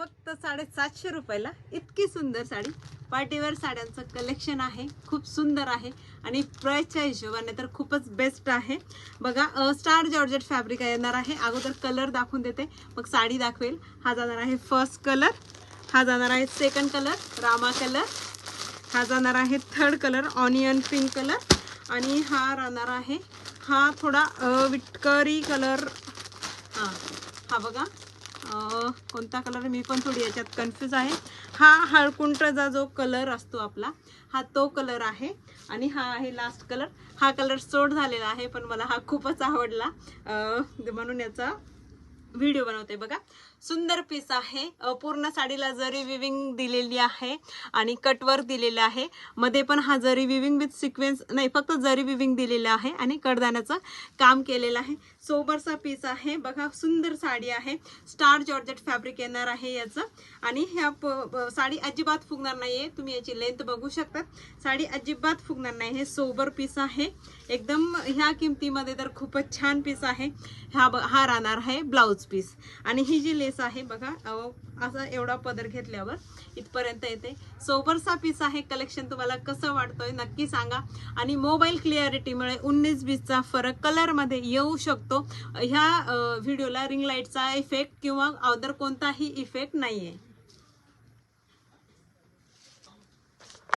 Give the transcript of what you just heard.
फक्त साडेसातशे रुपयाला इतकी सुंदर साडी. पार्टीवेअर साड्यांचं कलेक्शन आहे खूप सुंदर आहे आणि प्राईसच्या हिशोबाने तर खूपच बेस्ट आहे. बघा स्टार जॉर्जेट फॅब्रिक येणार आहे. अगोदर कलर दाखवून देते मग साडी दाखवेल. हा जाणार आहे फर्स्ट कलर हा जाणार आहे सेकंड कलर रामा कलर हा जाणार आहे third colour onion pink colour आणि हा राहणार आहे हा थोडा विटकरी कलर. हां हा बघा. कोणता कलर मी पण थोडी याच्यात कन्फ्यूज आहे. हा हळकुंटाचा जो कलर असतो आपला हा तो कलर आहे आणि हा आहे लास्ट कलर हा कलर सोड झालेला आहे पण मला हा खूपच आवडला. म्हणून याचा व्हिडिओ बनवते बघा. सुंदर पीस आहे. पूर्ण साडीला जरी विविंग दिलेली आहे आणि कटवर्क दिलेलं आहे मध्ये पण हा जरी विविंग विथ सिक्वेन्स नाही फक्त जरी विविंग दिलेलं आहे आणि कडदानाचं काम केलेलं आहे. सोबरचा पीस आहे. बघा सुंदर साडी आहे. स्टार जॉर्जेट फॅब्रिक येणार आहे याचं. आणि ह्या प- साडी अजिबात फुगणार नाहीये. तुम्ही याची लेंथ बघू शकतात. साडी अजिबात फुगणार नाही. हे सोबर पीस आहे. एकदम ह्या किमतीमध्ये तर खूपच छान पीस आहे. हा ब- हा राहणार आहे. Blouse piece. आणि ही जी लेस आहे बघा असा एवढा पदर घेतल्यावर इथपर्यंत येते. सोबरचा पीस आहे कलेक्शन तुम्हाला कसं वाटतोय नक्की सांगा. आणि मोबाईल क्लिअरिटीमुळे उन्नीस बीसचा फरक कलरमध्ये येऊ शकतो. ह्या व्हिडिओला रिंग लाईटचा इफेक्ट किंवा अदर कोणताही इफेक्ट नाही आहे